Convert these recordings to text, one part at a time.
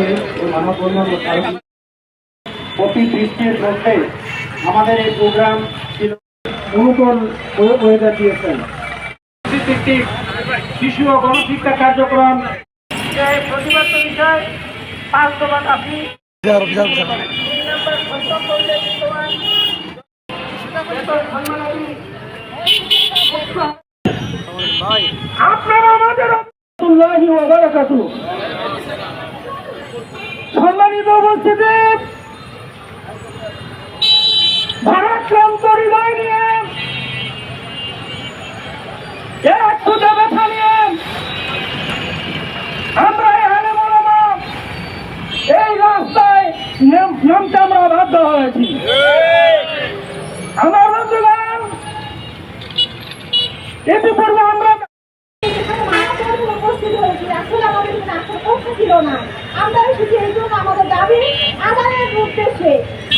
আজকে এই মানববন্ধন অতি বৃষ্টির মধ্যে আমাদের এই প্রোগ্রাম ছিল অনুকূল ওয়েদার দিয়েছেন শিশু ও গণশিক্ষা কার্যক্রম প্রতিবাদ বিষয় পাঁচ আপনারা আমাদের ওয়া বারাকাতুহু। সম্মানিত উপস্থিতি। ভারাক্রান্ত হৃদয় নিয়ে। আমরা এখানে এই রাস্তায় নাম- নামতে আমরা বাধ্য হয়েছি। আমার উপস্থিত হয়েছি। আসলে আমাদের এখানে আসার ছিল না। আমরা এসেছি আমাদের দাবি, আদায়ের উদ্দেশ্যে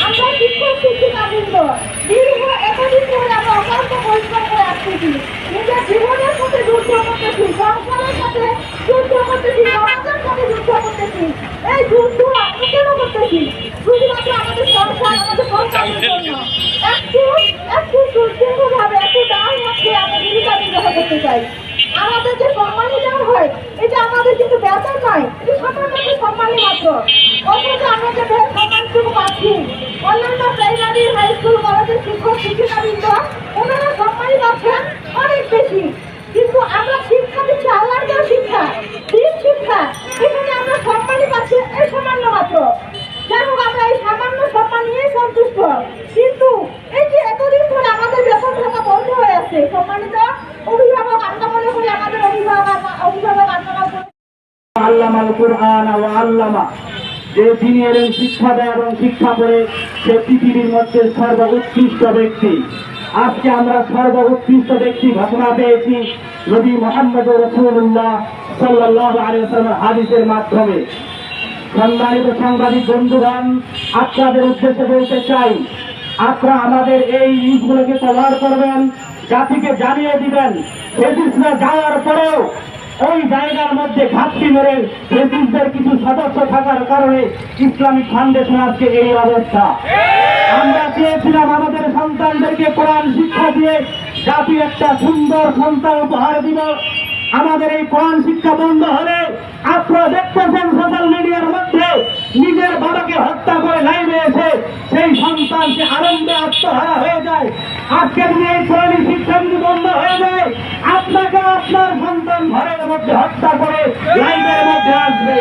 আমরা শিক্ষক শিক্ষিকা বৃন্দ, দীর্ঘ একাধিক ধরে আমরা অকান্ত পরিশ্রম করে আসতেছি নিজের জীবনের সাথে যুদ্ধ করতেছি, সংসারের সাথে যুদ্ধ করতেছি, সমাজের সাথে যুদ্ধ করতেছি। এই যুদ্ধ আমরা করতেছি? শুধুমাত্র আমাদের সংসার আমাদের সংসারের জন্য। একটু একটু সুদীর্ঘভাবে একটু দায় মধ্যে আমরা জীবিকা নির্বাহ করতে চাই আমাদের যে সম্মানী দেওয়া হয় এটা আমাদের কিন্তু বেতন নয় এটা সামান্য একটা সম্মানী মাত্র অথচ আমরা যে বেশ সম্মানটুকু পাচ্ছি অন্যান্য প্রাইমারি হাই স্কুল কলেজের শিক্ষক শিক্ষিকাবৃন্দ ওনারা সম্মানী পাচ্ছেন অনেক বেশি কিন্তু আমরা শিক্ষা দিচ্ছি আল্লাহর দেওয়া শিক্ষা দিন শিক্ষা এখানে আমরা সম্মানী পাচ্ছি এই সামান্য মাত্র যাই হোক আমরা এই সামান্য সম্মান নিয়েই সন্তুষ্ট কিন্তু এই যে এতদিন ধরে আমাদের বেতন ভাতা বন্ধ হয়ে আছে সম্মানিত অভিভাবক আমরা মনে করি আমাদের অভিভাবক অভিভাবক আপনারা আল্লামাল কুরআন আল্লামা। যে যিনি এলেন শিক্ষা দেয় এবং শিক্ষা করে, সে পৃথিবীর মধ্যে সর্বোৎকৃষ্ট ব্যক্তি। আজকে আমরা সর্বোৎকৃষ্ট ব্যক্তি ঘোষণা পেয়েছি নবী মোহাম্মদ রসুল্লাহ সাল্লাহ আলিয়াল্লামের হাদিসের মাধ্যমে। সম্মানিত সাংবাদিক বন্ধুগণ, আপনাদের উদ্দেশ্যে বলতে চাই, আপনারা আমাদের এই নিউজগুলোকে কভার করবেন, জাতিকে জানিয়ে দিবেন যাওয়ার পরেও ওই জায়গার মধ্যে ঘাটতি মেরে ব্রিটিশদের কিছু সদস্য থাকার কারণে ইসলামিক ফাউন্ডেশন আজকে এই অবস্থা। আমরা চেয়েছিলাম আমাদের সন্তানদেরকে কোরআন শিক্ষা দিয়ে জাতি একটা সুন্দর সন্তান উপহার দিব। আমাদের এই কোরআন শিক্ষা বন্ধ হলে আপনারা দেখতেছেন সোশ্যাল মিডিয়ার মধ্যে নিজের বাবাকে হত্যা করে লাইনে এসে সেই সন্তান সে আনন্দে আত্মহারা হয়ে যায়। আজকে যদি এই কোরআন শিক্ষা বন্ধ হয়ে যায় আপনার সন্তান ঘরের মধ্যে হত্যা করে লাইনের মধ্যে আসবে।